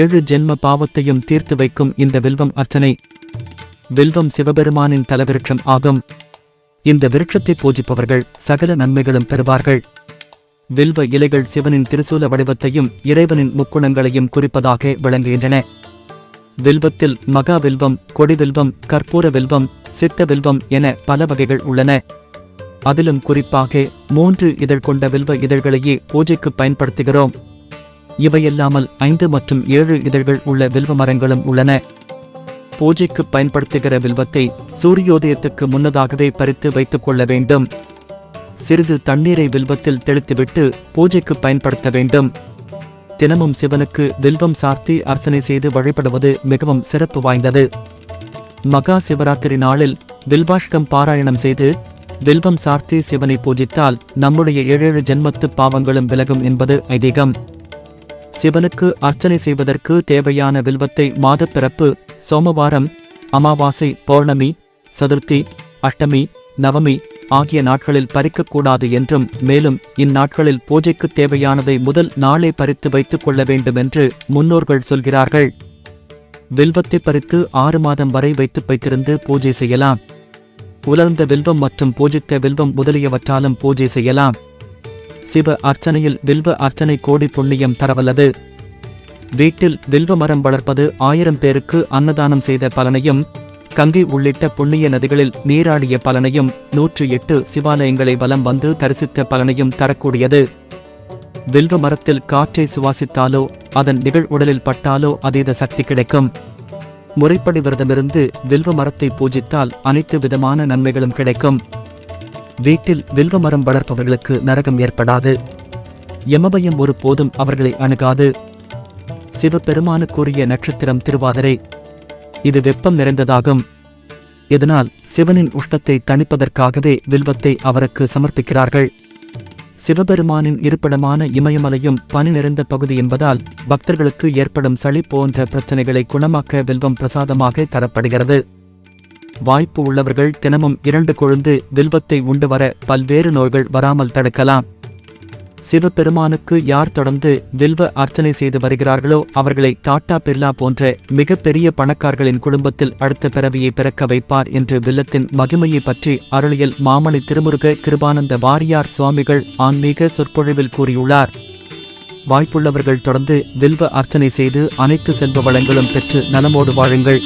ஏழு ஜென்ம பாவத்தையும் தீர்த்து வைக்கும் இந்த வில்வம் அர்ச்சனை. வில்வம் சிவபெருமானின் தலவிருட்சம் ஆகும். இந்த விருட்சத்தை பூஜிப்பவர்கள் சகல நன்மைகளும் பெறுவார்கள். வில்வ இலைகள் சிவனின் திருசூல வடிவத்தையும் இறைவனின் முக்குணங்களையும் குறிப்பதாக விளங்குகின்றன. வில்வத்தில் மகா வில்வம் கொடிவில்வம் கற்பூர வில்வம் சித்த வில்வம் என பல வகைகள் உள்ளன. அதிலும் குறிப்பாக மூன்று இதழ் கொண்ட வில்வ இதழ்களையே பூஜைக்கு பயன்படுத்துகிறோம். இவையல்லாமல் ஐந்து மற்றும் ஏழு இதழ்கள் உள்ள வில்வ மரங்களும் உள்ளன. பூஜைக்கு பயன்படுத்துகிற வில்வத்தை சூரியோதயத்துக்கு முன்னதாகவே பறித்து வைத்துக் கொள்ள வேண்டும். சிறிது தண்ணீரை வில்வத்தில் தெளித்துவிட்டு பூஜைக்கு பயன்படுத்த வேண்டும். தினமும் சிவனுக்கு வில்வம் சார்த்தி அர்ச்சனை செய்து வழிபடுவது மிகவும் சிறப்பு வாய்ந்தது. மகா சிவராத்திரி நாளில் வில்வாஷ்கம் பாராயணம் செய்து வில்வம் சார்த்தி சிவனை பூஜித்தால் நம்முடைய ஏழேழு ஜென்மத்து பாவங்களும் விலகும் என்பது ஐதீகம். சிவனுக்கு அர்ச்சனை செய்வதற்கு தேவையான வில்வத்தை மாதப்பிறப்பு சோமவாரம் அமாவாசை பௌர்ணமி சதுர்த்தி அஷ்டமி நவமி ஆகிய நாட்களில் பறிக்கக்கூடாது என்றும் மேலும் இந்நாட்களில் பூஜைக்கு தேவையானதை முதல் நாளே பறித்து வைத்துக் கொள்ள வேண்டும் என்று முன்னோர்கள் சொல்கிறார்கள். வில்வத்தை பறித்து ஆறு மாதம் வரை வைத்து வைத்திருந்து பூஜை செய்யலாம். உலர்ந்த வில்வம் மற்றும் பூஜித்த வில்வம் முதலியவற்றாலும் பூஜை செய்யலாம். சிவ அர்ச்சனையில் வில்வ அர்ச்சனை கோடி புண்ணியம் தரவல்லது. வீட்டில் வில்வ மரம் வளர்ப்பது ஆயிரம் பேருக்கு அன்னதானம் செய்த பலனையும் கங்கை உள்ளிட்ட புண்ணிய நதிகளில் நீராடிய பலனையும் நூற்று எட்டு சிவாலயங்களை வலம் வந்து தரிசித்த பலனையும் தரக்கூடியது. வில்வ மரத்தில் காற்றை சுவாசித்தாலோ அதன் நிகழ் உடலில் பட்டாலோ அதீத சக்தி கிடைக்கும். முறைப்படி விரதமிருந்து வில்வ மரத்தை பூஜித்தால் அனைத்து விதமான நன்மைகளும் கிடைக்கும். வீட்டில் வில்வ மரம் வளர்ப்பவர்களுக்கு நரகம் ஏற்படாது. யமபயம் ஒரு போதும் அவர்களை அணுகாது. சிவபெருமானுக்குரிய நட்சத்திரம் திருவாதிரை. இது வெப்பம் நிறைந்ததாகும். இதனால் சிவனின் உஷ்ணத்தை தணிப்பதற்காகவே வில்வத்தை அவருக்கு சமர்ப்பிக்கிறார்கள். சிவபெருமானின் இருப்பிடமான இமயமலையும் பனி நிறைந்த பகுதி என்பதால் பக்தர்களுக்கு ஏற்படும் சளி போன்ற பிரச்சனைகளை குணமாக்க வில்வம் பிரசாதமாக தரப்படுகிறது. வாய்ப்பு உள்ளவர்கள் தினமும் இரண்டு கொழுந்து வில்வத்தை உண்டு வர பல்வேறு நோய்கள் வராமல் தடுக்கலாம். சிவபெருமானுக்கு யார் தொடர்ந்து வில்வ அர்ச்சனை செய்து வருகிறார்களோ அவர்களை டாட்டா பிர்லா போன்ற மிகப்பெரிய பணக்காரர்களின் குடும்பத்தில் அடுத்த பிறவியை பிறக்க வைப்பார் என்று வில்லத்தின் மகிமையை பற்றி அருளியல் மாமணி திருமுருக கிருபானந்த வாரியார் சுவாமிகள் ஆன்மீக சொற்பொழிவில் கூறியுள்ளார். வாய்ப்புள்ளவர்கள் தொடர்ந்து வில்வ அர்ச்சனை செய்து அனைத்து செல்வ வளங்களும் பெற்று நலமோடு வாழுங்கள்.